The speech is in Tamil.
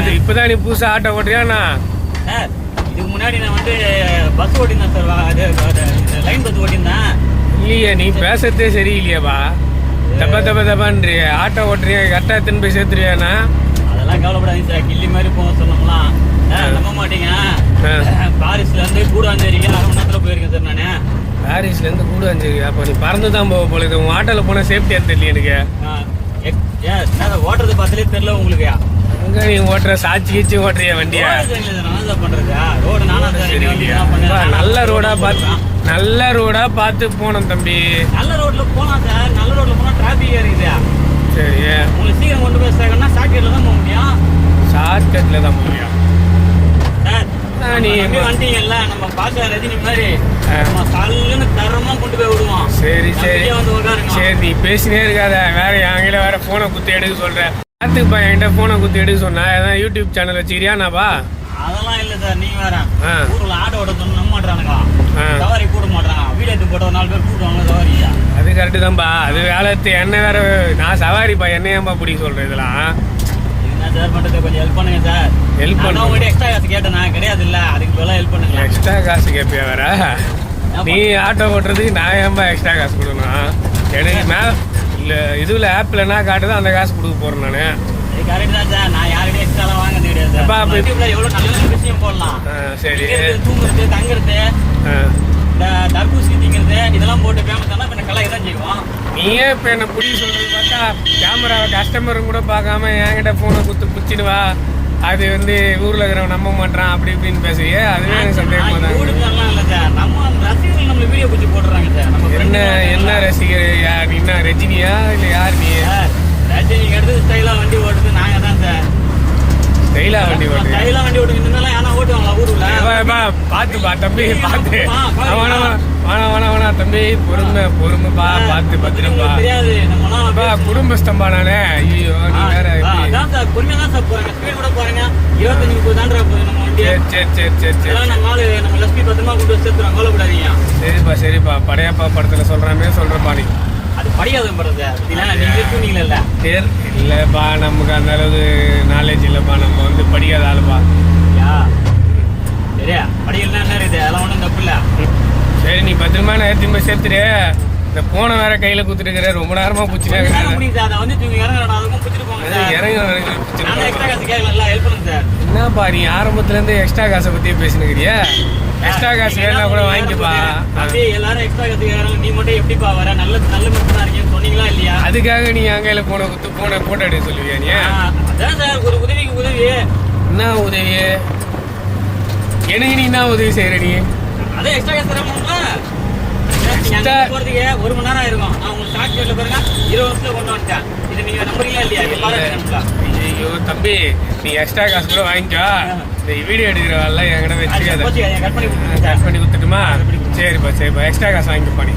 இப்போ இப்போதான் நீ புதுசாக ஆட்டோ ஓட்டுறியாண்ணா சார் இதுக்கு முன்னாடி நான் வந்து பஸ் ஓட்டியிருந்தேன் சார் வா- அது லைன் பஸ் ஓட்டியிருந்தேன். இல்லையே நீ பேசுறதே சரியில்லையேப்பா. தப்ப தப்ப தப்பான்றிய ஆட்டோ ஓட்டுறியா கரெக்டாக திரும்ப போய் சேர்த்துறியாண்ணா அதெல்லாம் கவலைப்படாதீங்க சார் கில்லி மாதிரி போக சொன்னோம்லாம் சார் நம்ப மாட்டீங்க. ஆ. பாரிஸ்ல இருந்து கூடாஞ்சேரிக்கு அரை மணி நேரத்தில் போயிருக்கேன் சார் நான். பாரிஸ்லேருந்து கூடுவாஞ்சேரி. அப்போ நீ பறந்து தான் போக போல இது. உன் ஆட்டோவில் போனால் சேஃப்டியாக தெரியல எனக்கு. ஏன் சார் ஓட்டுறது பார்த்தாலே தெரியல உங்களுக்கு. நீ ஓட்டுற சாட்சி கீச்சு ஓட்டுறியா வண்டியா? நல்ல ரோடா பார்த்து. நல்ல ரோடா பார்த்து போனோம் தம்பி. நல்ல ரோட்ல போலாம் சார் நல்ல ரோட்ல போனா டிராபிக் இருக்குது சரி உங்களுக்கு சீக்கிரம் கொண்டு போய் சேர்க்கணும்னா சாக்கெட்ல தான் போக முடியும். ஷார்ட்கட்டில் தான் முடியும். சார் ஆ, நீ வந்துட்டீங்கல்ல நம்ம பாஷா ரஜினி மாதிரி ஆ. நம்ம சல்லுன்னு தரமா கொண்டு போய் விடுவோம். சரி சரி. சரி நீ பேசினே இருக்காத. வேற என்கிட்ட வேற போனை குத்தி எடுக்க சொல்ற. பார்த்துப்பா என்கிட்ட போனை குத்தி எடுக்க சொன்னா ஏதாவது யூடியூப் சேனல் வச்சுக்கிறியானாப்பா அதெல்லாம் இல்ல சார் நீங்க வேற. ஆ. ஊர்ல ஆட்டோ ஓட்ட சொன்னா நம்ப மாட்டானுங்க ஆ. சவாரி கூட மாட்டாங்க எடுத்து போட்ட ஒரு நாலு பேர் கூடுவாங்க சவாரியா? அது கரெக்டு தான்ப்பா அது வேலை என்ன வேற நான் சவாரிப்பா என்ன ஏன்பா பிடிக்க சொல்றேன் இதெல்லாம்? என்ன சார் பண்றது? கொஞ்சம் ஹெல்ப் பண்ணுங்க சார். Help நான் பண்ணு. உங்ககிட்ட எக்ஸ்ட்ரா காசு கேட்டேனா? கிடையாது இல்ல அதுக்கு பதிலா ஹெல்ப் பண்ணுங்க எக்ஸ்ட்ரா காசு கேட்பியா வேற? நீ ஆட்டோ ஓட்டுறதுக்கு நான் ஏன்பா எக்ஸ்ட்ரா காசு கொடுக்கணும்? எனக்கு மேல இல்ல இதுல ஆப்ல என்ன காட்டுதோ அந்த காசு கொடுக்க போறேன் நானு. கரெக்ட் தான் சார். நான் யார்கிட்டயும் எக்ஸ்ட்ரா வாங்குறது கிடையாது சார். அப்பா, அப்ப- யூடியூப்ல எவ்வளவு நல்ல நல்ல விஷயம் போடலாம். ஆ, சரி. திங்கிறது, தூங்குறது. இந்த தர்பூசணி திங்கிறது இதெல்லாம் போட்டு ஃபேமஸ் ஆனா இப்ப கலை தான் செய்வோம். நீயே இப்போ என்ன பிடிக்க சொல்றது பார்த்தா கேமராவை கஸ்டமரும் கூட பார்க்காம என்கிட்ட ஃபோனை குத்து குச்சிடுவா அது வந்து ஊரில் இருக்கிறவன் நம்ப மாட்டான் அப்படி இப்படின்னு பேசுறியே அதுவே எனக்கு சந்தேகமாக தான் இல்ல சார். நம்ம ரசிகர்கள் நம்ம வீடியோ சார். நம்ம என்ன என்ன ரசிகர் யார் என்ன ரஜினியா இல்லை யார் நீ ரஜினிக்கு அடுத்து ஸ்டைலா வண்டி ஓட்டுறது நாங்க தான் சார் ஸ்டைலா வண்டி ஓட்டுறியா ஸ்டைலா வண்டி ஓட்டுங்க யாரா ஓட்டுவாங்களா? பார்த்துப்பா தம்பி பார்த்து. தம்பி பொறுமை பொறுமைப்பா பார்த்து உங்களுக்கு தெரியாது குடும்பஸ்தம்பா நானே. ஐயோ நீ வேற? அதான் சார் பொறுமையா தான் சார் ஸ்பீட் கூட போறாங்க. இருபத்தஞ்சு முப்பது தாண்டா போகுது நம்ம சரி சரி சரி சரி நம்ம லட்சுமி பத்திரமா கொண்டு வந்து சேர்த்துறோம் கவலைப்படாதீங்க. சரிப்பா சரிப்பா. படையப்பா படத்துல சொல்றாமே சொல்றப்பா நீ. சரி இல்லைப்பா நமக்கு அந்த அளவுக்கு நாலேஜ் இல்லைப்பா. நம்ம வந்து படிக்காத ஆளுப்பா. சரியா? படிக்கலாம் என்ன இருக்குது? அதெல்லாம் ஒன்றும் தப்பு இல்ல. சரி நீ பத்திரமா ஏற்றி போய் சேர்த்துரு இந்த போனை வேற கையில குத்துட்டுக்கிற ரொம்ப நேரமா போங்க சார். இறங்க என்னப்பா நீ ஆரம்பத்துல இருந்து எக்ஸ்ட்ரா காசை பத்தியே பேசினுக்கிறியா? எக்ஸ்ட்ரா காசு வேணா கூட வாங்கிக்கப்பா அப்படியே எல்லாரும் எக்ஸ்ட்ரா காசு கேட்கறாங்க நீ மட்டும் எப்படிப்பா வர? நல்ல நல்ல மட்டும் இருக்கீங்கன்னு சொன்னீங்களா இல்லையா? அதுக்காக நீ என் கையில போனை குத்து போனை போட்டோ எடுக்க சொல்லுவியா நீ? அதான் சார் ஒரு உதவிக்கு உதவி. என்ன உதவி? எனக்கு நீ என்ன உதவி செய்யற நீ? அதே எக்ஸ்ட்ரா காசு Extra- போறதுக்கு ஒரு மணி நேரம் ஆயிருக்கும். நான் உங்களுக்கு சாக்லேட்ல பாருங்க இருபது வருஷத்துல கொண்டு வந்துட்டேன். தம்பி நீ எக்ஸ்ட்ரா காசு கூட வாங்கிக்கோ. இந்த வீடியோ எடுக்கிற வேலை என்கிட்ட வச்சுக்காத. கட் பண்ணி கொடுத்துட்டுமா? சரிப்பா சரிப்பா. எக்ஸ்ட்ரா காசு வாங்கிக்கப்பா நீ.